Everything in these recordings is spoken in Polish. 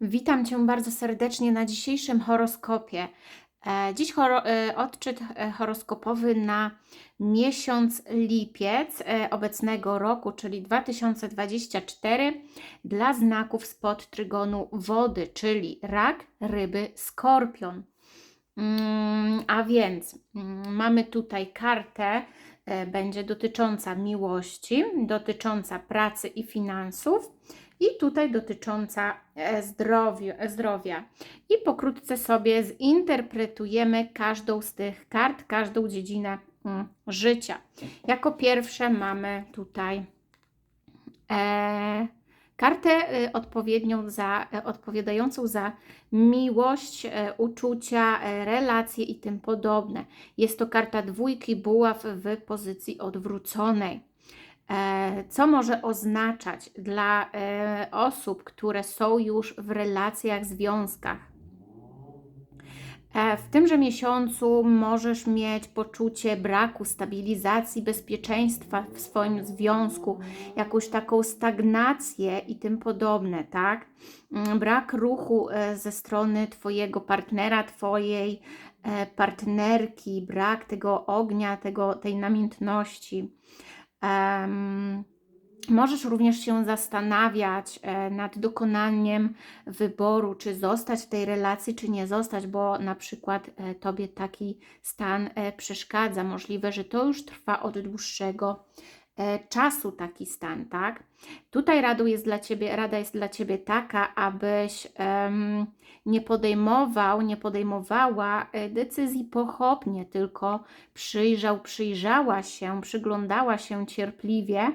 Witam Cię bardzo serdecznie na dzisiejszym horoskopie. E, Dziś horo, e, odczyt e, horoskopowy na miesiąc lipiec obecnego roku, czyli 2024, dla znaków spod trygonu wody, czyli rak, ryby, skorpion. Mm, A więc mm, mamy tutaj kartę, będzie dotycząca miłości, dotycząca pracy i finansów i tutaj dotycząca e, e, zdrowia. I pokrótce sobie zinterpretujemy każdą z tych kart, każdą dziedzinę mm, życia. Jako pierwsze mamy tutaj e, kartę e, odpowiednią za, e, odpowiadającą za miłość, uczucia, relacje i tym podobne. Jest to karta dwójki buław w pozycji odwróconej. E, Co może oznaczać dla e, osób, które są już w relacjach, związkach? E, W tymże miesiącu możesz mieć poczucie braku stabilizacji, bezpieczeństwa w swoim związku, jakąś taką stagnację i tym podobne, tak? Mm, Brak ruchu ze strony Twojego partnera, Twojej partnerki, brak tego ognia, tego, tej namiętności. Możesz również się zastanawiać e, nad dokonaniem wyboru, czy zostać w tej relacji, czy nie zostać, bo na przykład e, tobie taki stan e, przeszkadza. Możliwe, że to już trwa od dłuższego czasu taki stan, tak? Tutaj radą jest dla ciebie, rada jest dla ciebie taka, abyś em, nie podejmował, nie podejmowała e, decyzji pochopnie, tylko przyjrzał, przyjrzała się, przyglądała się cierpliwie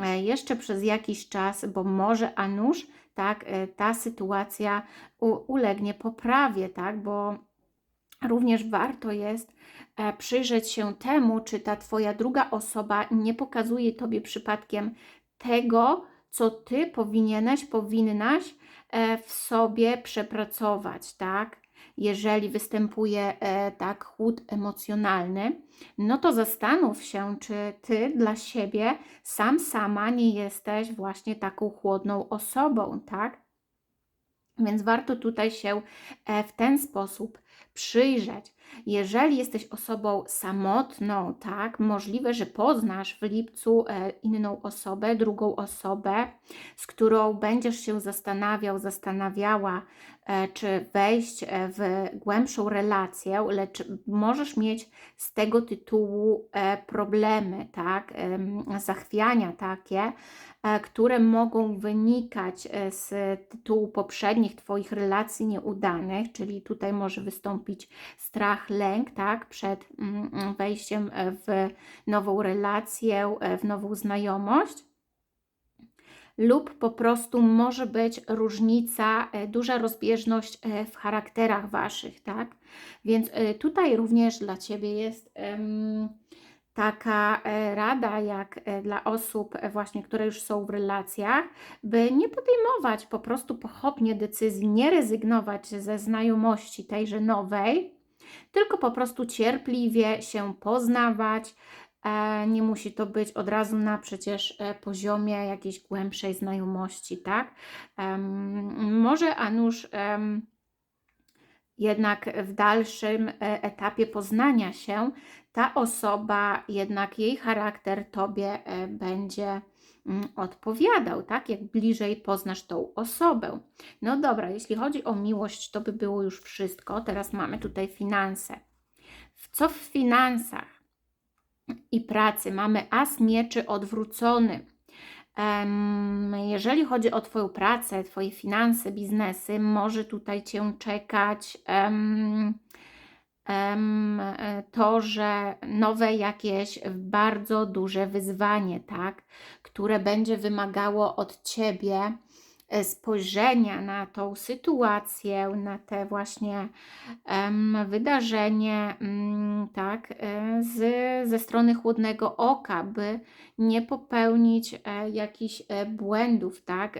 e, jeszcze przez jakiś czas, bo może a nuż tak, e, ta sytuacja u, ulegnie poprawie, tak, bo również warto jest e, przyjrzeć się temu, czy ta Twoja druga osoba nie pokazuje Tobie przypadkiem tego, co Ty powinieneś, powinnaś e, w sobie przepracować, tak? Jeżeli występuje e, tak chłód emocjonalny, no to zastanów się, czy Ty dla siebie sam, sama nie jesteś właśnie taką chłodną osobą, tak? Więc warto tutaj się e, w ten sposób przyjrzeć. Jeżeli jesteś osobą samotną, tak, możliwe, że poznasz w lipcu e, inną osobę, drugą osobę, z którą będziesz się zastanawiał, zastanawiała, e, czy wejść e, w głębszą relację, lecz możesz mieć z tego tytułu problemy, tak, zachwiania takie, które mogą wynikać z tytułu poprzednich Twoich relacji nieudanych, czyli tutaj może wystąpić strach, lęk, tak, przed mm, mm, wejściem w nową relację, e, w nową znajomość. Lub po prostu może być różnica, e, duża rozbieżność e, w charakterach Waszych, tak? Więc tutaj również dla Ciebie jest em, taka e, rada, jak e, dla osób e, właśnie, które już są w relacjach, by nie podejmować po prostu pochopnie decyzji, nie rezygnować ze znajomości tejże nowej, tylko po prostu cierpliwie się poznawać. Nie musi to być od razu na przecież poziomie jakiejś głębszej znajomości, tak? Może a nuż em, jednak w dalszym etapie poznania się ta osoba, jednak jej charakter Tobie e, będzie mm, odpowiadał, tak? Jak bliżej poznasz tą osobę. No dobra, jeśli chodzi o miłość, to by było już wszystko. Teraz mamy tutaj finanse. Co w finansach i pracy mamy as mieczy odwrócony. Jeżeli chodzi o Twoją pracę, Twoje finanse, biznesy, może tutaj Cię czekać e, to, że nowe jakieś bardzo duże wyzwanie, tak, które będzie wymagało od Ciebie e, spojrzenia na tą sytuację, na te właśnie wydarzenie, mm, tak, e, z, ze strony chłodnego oka, by nie popełnić e, jakichś e, błędów, tak,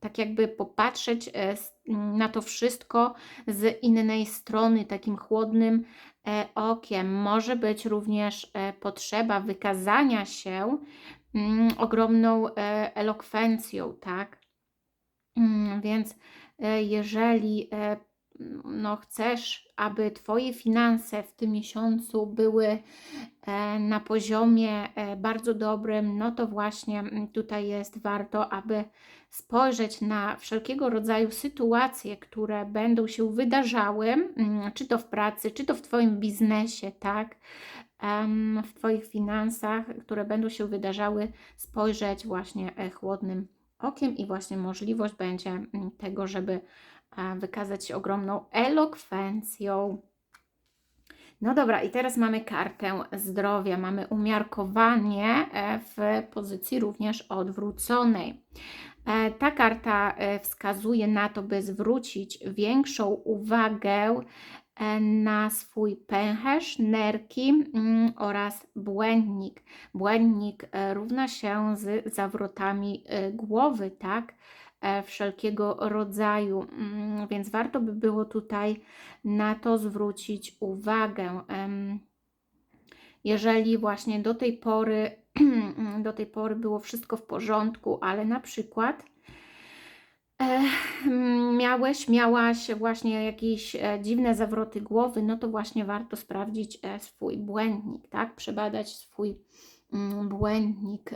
tak jakby popatrzeć e, na to wszystko z innej strony, takim chłodnym e, okiem. Może być również e, potrzeba wykazania się mm, ogromną elokwencją, tak? Mm, Więc jeżeli no, chcesz, aby Twoje finanse w tym miesiącu były na poziomie e, bardzo dobrym, no to właśnie mm, tutaj jest warto, aby spojrzeć na wszelkiego rodzaju sytuacje, które będą się wydarzały, mm, czy to w pracy, czy to w Twoim biznesie, tak? W Twoich finansach, które będą się wydarzały, spojrzeć właśnie e, chłodnym okiem i właśnie możliwość będzie mm, tego, żeby e, wykazać się ogromną elokwencją. No dobra, i teraz mamy kartę zdrowia, mamy umiarkowanie e, w pozycji również odwróconej. E, Ta karta e, wskazuje na to, by zwrócić większą uwagę na swój pęcherz, nerki mm, oraz błędnik. Błędnik równa się z zawrotami głowy, tak? E, Wszelkiego rodzaju, Mm, więc warto by było tutaj na to zwrócić uwagę. Jeżeli właśnie do tej pory, do tej pory było wszystko w porządku, ale na przykład e, miałeś, miałaś właśnie jakieś e, dziwne zawroty głowy, no to właśnie warto sprawdzić swój błędnik, tak? Przebadać swój mm, błędnik,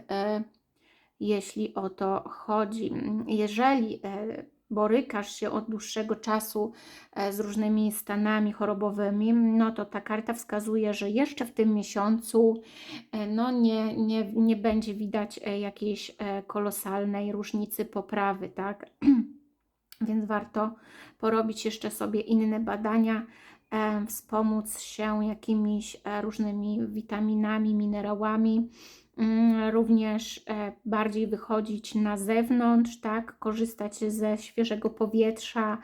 jeśli o to chodzi. Jeżeli e, borykasz się od dłuższego czasu e, z różnymi stanami chorobowymi, no to ta karta wskazuje, że jeszcze w tym miesiącu e, no nie, nie, nie będzie widać jakiejś kolosalnej różnicy poprawy, tak? Więc warto porobić jeszcze sobie inne badania, wspomóc się jakimiś różnymi witaminami, minerałami, również e, bardziej wychodzić na zewnątrz, tak, korzystać ze świeżego powietrza,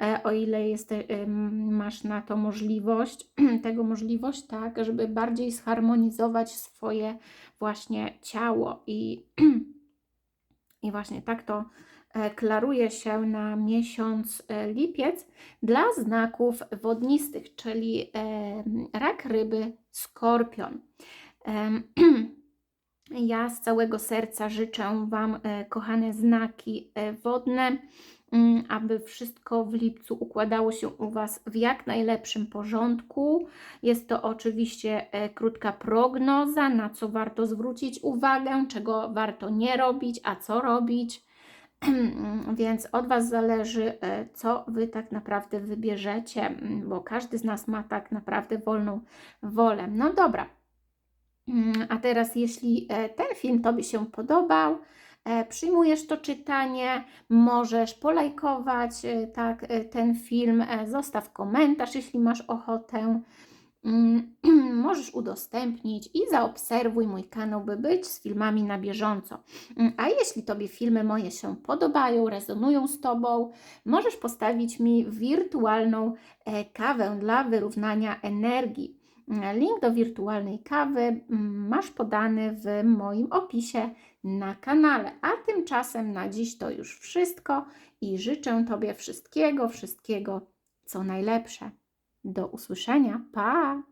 e, o ile jest, e, masz na to możliwość, tego możliwość, tak, żeby bardziej zharmonizować swoje właśnie ciało i, i właśnie tak to klaruje się na miesiąc lipiec dla znaków wodnistych, czyli rak, ryby, skorpion. Ja z całego serca życzę Wam, e, kochane znaki e, wodne, mm, aby wszystko w lipcu układało się u Was w jak najlepszym porządku. Jest to oczywiście e, krótka prognoza, na co warto zwrócić uwagę, czego warto nie robić, a co robić. Więc od Was zależy, co Wy tak naprawdę wybierzecie, bo każdy z nas ma tak naprawdę wolną wolę. No dobra. Mm, A teraz, jeśli e, ten film Tobie się podobał, e, przyjmujesz to czytanie, możesz polajkować e, tak, ten film, zostaw komentarz, jeśli masz ochotę. Mm, Możesz udostępnić i zaobserwuj mój kanał, by być z filmami na bieżąco. Mm, A jeśli Tobie filmy moje się podobają, rezonują z Tobą, możesz postawić mi wirtualną kawę dla wyrównania energii. Link do wirtualnej kawy mm, masz podany w moim opisie na kanale. A tymczasem na dziś to już wszystko i życzę Tobie wszystkiego, wszystkiego, co najlepsze. Do usłyszenia. Pa!